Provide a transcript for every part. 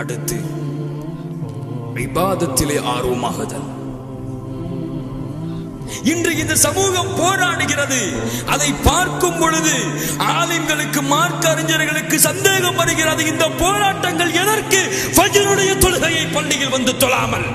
அடுத்து விவாதத்திலே ஆர்வமாகுதல். இன்று இந்த சமூகம் போராடுகிறது. அதை பார்க்கும் பொழுது ஆலிம்களுக்கு மார்க்க அறிஞர்களுக்கு சந்தேகம் வருகிறது. இந்த போராட்டங்கள் எதற்கு? ஃபஜ்ருடைய தொழுகையை பள்ளியில் வந்து தொழாமல்.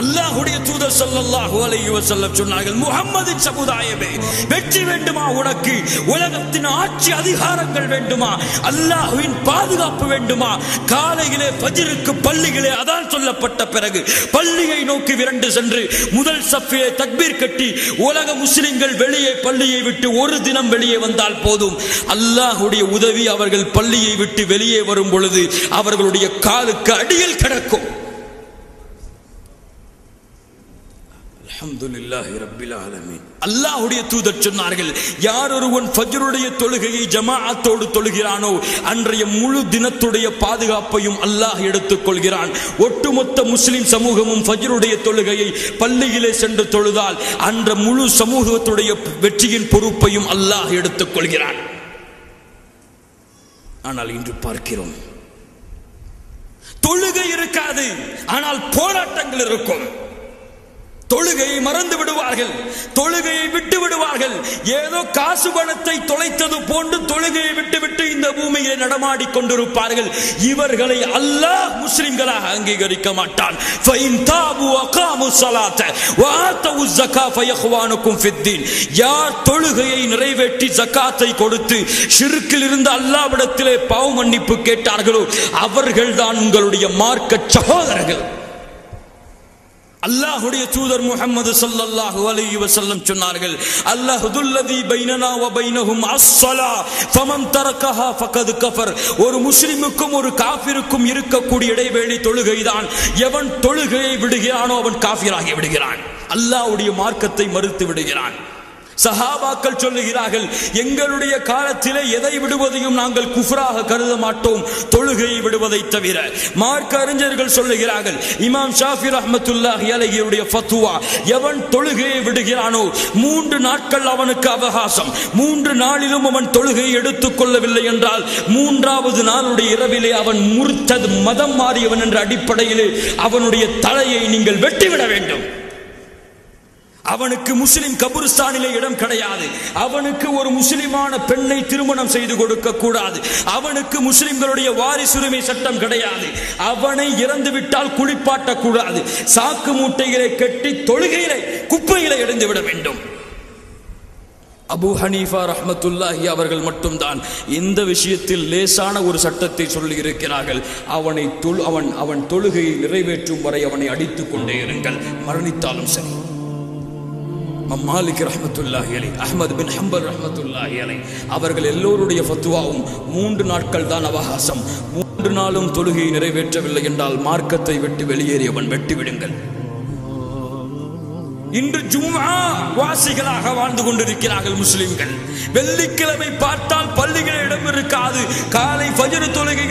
அல்லாஹுடைய தூதர் சல்லல்லாஹு அலைஹி வஸல்லம் சொன்னார்கள் முஹம்மதின் சமுதாயமே வெற்றி வேண்டுமா உனக்கு? உலகத்தின் ஆட்சி அதிகாரங்கள் வேண்டுமா? அல்லாஹுவின் பாதுகாப்பு வேண்டுமா? காலையிலே பஜிருக்கு பள்ளிகளே அதான் சொல்லப்பட்ட பிறகு பள்ளியை நோக்கி விரண்டு சென்று முதல் சஃபியை தக்பீர் கட்டி உலக முஸ்லிம்கள் வெளியே பள்ளியை விட்டு ஒரு தினம் வெளியே வந்தால் போதும். அல்லாஹுடைய உதவி அவர்கள் பள்ளியை விட்டு வெளியே வரும் பொழுது அவர்களுடைய காலுக்கு அடியில் கிடக்கும். அல்லாஹுடைய அல்லாஹ்வுடைய தூதர் சொன்னார்கள் யார் ஒருவன் ஃபஜ்ருடைய தொழுகையை ஜமாஅத்தோடு தொழுகிறானோ அன்றைய முழு தினத்துடைய பாதுகாப்பையும் அல்லாஹ் எடுத்துக் கொள்கிறான் ஒட்டுமொத்த முஸ்லிம் சமூகமும் ஃபஜ்ருடைய தொழுகையை பள்ளியிலே சென்று தொழுதால் அன்ற முழு சமூகத்துடைய வெற்றியின் பொறுப்பையும் அல்லாஹ் எடுத்துக் கொள்கிறான் ஆனால் இன்று பார்க்கிறோம் தொழுகை இருக்காது ஆனால் போராட்டங்கள் இருக்கும். தொழுகையை மறந்து விடுவார்கள். தொழுகையை விட்டு விடுவார்கள். ஏதோ காசு பணத்தை தொலைத்தது போன்று தொழுகையை விட்டுவிட்டு இந்த பூமியை நடமாடி கொண்டிருப்பார்கள். இவர்களை அல்லாஹ் முஸ்லிம்களாக அங்கீகரிக்க மாட்டான். யார் தொழுகையை நிறைவேற்றி ஜக்காத்தை கொடுத்து ஷிருக்கில் இருந்து அல்லாவிடத்திலே பாவ மன்னிப்பு கேட்டார்களோ அவர்கள்தான் உங்களுடைய மார்க்க சகோதரர்கள். அல்லாஹுடைய தூதர் முகமது ஸல்லல்லாஹு அலைஹி வஸல்லம் சொன்னார்கள் அல்லாஹுதுல்லதி பைனனா வ பைனஹும் அஸ்ஸலா ஃபமன் தரக்கஹா ஃபகத் கஃபர். ஒரு முஸ்லிமுக்கும் ஒரு காஃபிருக்கும் இருக்கக்கூடிய இடைவேளை தொழுகைதான். எவன் தொழுகையை விடுகிறானோ அவன் காஃபிராகி விடுகிறான். அல்லாஹ்வுடைய மார்க்கத்தை மறுத்து விடுகிறான். சஹாபாக்கள் சொல்லுகிறார்கள் எங்களுடைய காலத்திலே எதை விடுவதையும் நாங்கள் குஃப்ராக கருத மாட்டோம் தொழுகையை விடுவதை தவிர. மார்க்க அறிஞர்கள் சொல்லுகிறார்கள் இமாம் ஷாஃபி ரஹமத்துல்லாஹி அலைஹியுடைய ஃபத்துவா எவன் தொழுகையை விடுகிறானோ மூன்று நாட்கள் அவனுக்கு அவகாசம். மூன்று நாளிலும் அவன் தொழுகையை எடுத்துக் கொள்ளவில்லை என்றால் மூன்றாவது நாளுடைய இரவிலே அவன் முர்த்தத் மதம் மாறியவன் என்ற அடிப்படையிலே அவனுடைய தலையை நீங்கள் வெட்டிவிட வேண்டும். அவனுக்கு முஸ்லிம் கபுரிஸ்தானிலே இடம் கிடையாது. அவனுக்கு ஒரு முஸ்லிமான பெண்ணை திருமணம் செய்து கொடுக்க கூடாது. அவனுக்கு முஸ்லிம்களுடைய வாரிசுரிமை சட்டம் கிடையாது. அவனை இறந்து விட்டால் குளிப்பாட்ட கூடாது. சாக்கு மூட்டைகளை கட்டி தொழுகையிலே குப்பையிலே எறிந்து விட வேண்டும். அபு ஹனீஃபா ரஹமத்துல்லாஹி அவர்கள் மட்டும்தான் இந்த விஷயத்தில் லேசான ஒரு சட்டத்தை சொல்லி இருக்கிறார்கள். அவனை தொழு அவன் அவன் தொழுகையை நிறைவேற்றும் வரை அவனை அடித்துக் கொண்டே இருங்கள். மரணித்தாலும் சரி. மாலிக் ரஹ்மத்துல்லாஹி அலை அஹமது பின் ஹம்பல் ரஹ்மத்துல்லாஹி அலை அவர்கள் எல்லோருடைய ஃபத்துவாவும் மூன்று நாட்கள் தான் அவகாசம். மூன்று நாளும் தொழுகையை நிறைவேற்றவில்லை என்றால் மார்க்கத்தை விட்டு வெளியேறியவன் வெட்டி விடுங்கள் இன்று ஜும்மா வாசிகளாக வாழ்ந்து கொண்டிருக்கிறார்கள் முஸ்லிம்கள். வெள்ளிக்கிழமை பார்த்தால் பள்ளிகள் இடம் இருக்காது. காலை பஜரு தொழுகை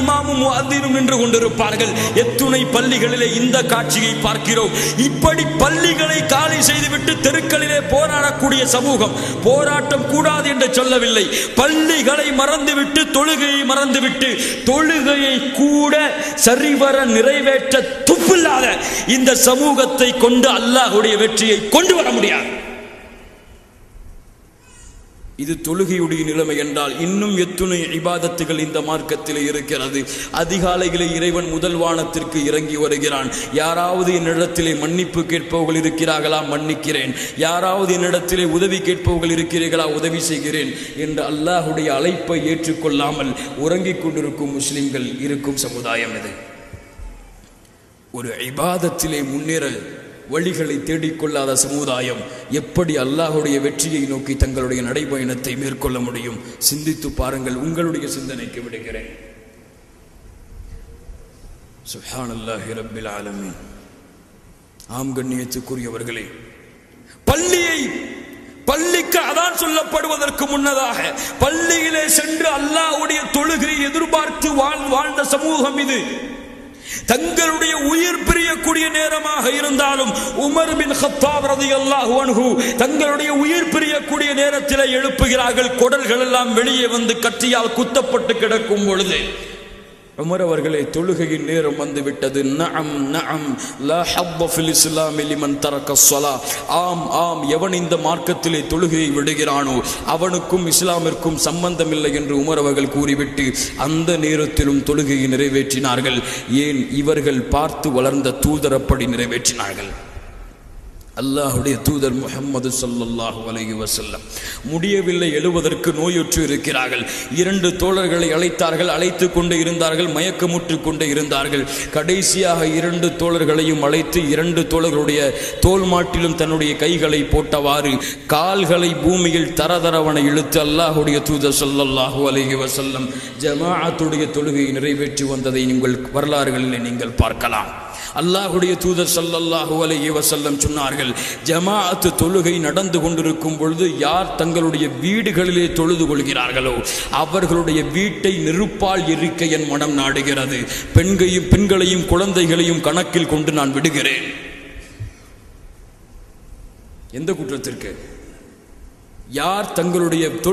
இமாமும் முஅத்தினும் நின்று கொண்டிருப்பார்கள். எத்துணை பள்ளிகளிலே இந்த காட்சியை பார்க்கிறோம். இப்படி பள்ளிகளை காலி செய்துவிட்டு தெருக்களிலே போராடக்கூடிய சமூகம் போராட்டம் கூடாது என்று சொல்லவில்லை. பள்ளிகளை மறந்துவிட்டு தொழுகையை மறந்துவிட்டு தொழுகையை கூட சரிவர நிறைவேற்ற துப்பில்லாத இந்த சமூகத்தை கொண்டு அல்லாஹுடைய வெற்றியை கொண்டு வர முடியாது. இது தொழுகையுடைய நிலைமை என்றால் இன்னும் எத்துணை இபாதத்துகள் இந்த மார்க்கத்தில் இருக்கிறது. அதிகாலையிலே இறைவன் முதல் வானத்திற்கு இறங்கி வருகிறான். யாராவது என்னிடத்திலே மன்னிப்பு கேட்பவர்கள் இருக்கிறார்களா? மன்னிக்கிறேன். யாராவது என்னிடத்திலே உதவி கேட்பவர்கள் இருக்கிறீர்களா? உதவி செய்கிறேன் என்று அல்லாஹுடைய அழைப்பை ஏற்றுக்கொள்ளாமல் உறங்கிக் கொண்டிருக்கும் முஸ்லிம்கள் இருக்கும் சமுதாயம் இது. ஒரு இபாதத்திலே முன்னேற வழிகளை தேடிக்கொள்ளாத சமுதாயம் எப்படி அல்லாஹுடைய வெற்றியை நோக்கி தங்களுடைய நடைபயணத்தை மேற்கொள்ள முடியும்? சிந்தித்து பாருங்கள் உங்களுடைய சிந்தனைக்கு விடுகிறேன். சுஹானல்லாஹி ரப்பில் ஆலமீன். ஆம் கண்ணியத்துக்குரியவர்களே பள்ளியை பள்ளிக்கு அதான் சொல்லப்படுவதற்கு முன்னதாக பள்ளியிலே சென்று அல்லாஹ்வுடைய தொழுகை எதிர்பார்த்து வாழ் வாழ்ந்த சமூகம் இது. தங்களுடைய உயிர் பிரியக்கூடிய நேரமாக இருந்தாலும் உமர் பின் ஹத்தாப் ரலியல்லாஹு அன்ஹு தங்களுடைய உயிர் பிரியக்கூடிய நேரத்தில் எழுப்புகிறார்கள் குடல்கள் எல்லாம் வெளியே வந்து கட்டியால் குத்தப்பட்டு கிடக்கும் பொழுது. உமர் அவர்களை தொழுகையின் நேரம் வந்து விட்டது நஅம் நஅம். லா ஹப்ப ஃபில் இஸ்லாம் லிமன் தரக்க ஸலா. ஆம் ஆம். எவன் இந்த மார்க்கத்திலே தொழுகையை விடுகிறானோ அவனுக்கும் இஸ்லாமிற்கும் சம்பந்தமில்லை என்று உமர் அவர்கள் கூறிவிட்டு அந்த நேரத்திலும் தொழுகையை நிறைவேற்றினார்கள். ஏன்? இவர்கள் பார்த்து வளர்ந்த தூதரப்படி நிறைவேற்றினார்கள். அல்லாஹுடைய தூதர் முஹம்மது ஸல்லல்லாஹு அலைஹி வசல்லம் முடியவில்லை எழுவதற்கு நோயுற்று இருக்கிறார்கள். இரண்டு தோழர்களை அழைத்தார்கள் அழைத்து கொண்டு இருந்தார்கள் மயக்கமுற்று கொண்டு இருந்தார்கள். கடைசியாக இரண்டு தோழர்களையும் அழைத்து இரண்டு தோழர்களுடைய தோல் மாட்டிலும் தன்னுடைய கைகளை போட்டவாறு கால்களை பூமியில் தரதரவன இழுத்து அல்லாஹுடைய தூதர் ஸல்லல்லாஹு அலைஹி வசல்லம் ஜமாஅத்துடைய தொழுகையை நிறைவேற்றி வந்ததை நீங்கள் வரலாறுகளில் நீங்கள் பார்க்கலாம். அல்லாஹுடைய தூதர் ஸல்லல்லாஹு அலைஹி வசல்லம் சொன்னார்கள் ஜமாஅத்து தொழுகை நடந்து கொண்டிருக்கும் பொழுது யார் தங்களுடைய வீடுகளிலே தொழுது கொள்கிறார்களோ அவர்களுடைய வீட்டை நெருப்பால் எரிக்க என் மனம் நாடுகிறது. பெண்கையும் பெண்களையும் குழந்தைகளையும் கணக்கில் கொண்டு நான் விடுகிறேன். எந்த குற்றத்திற்கு? யார் தங்களுடைய தொழில்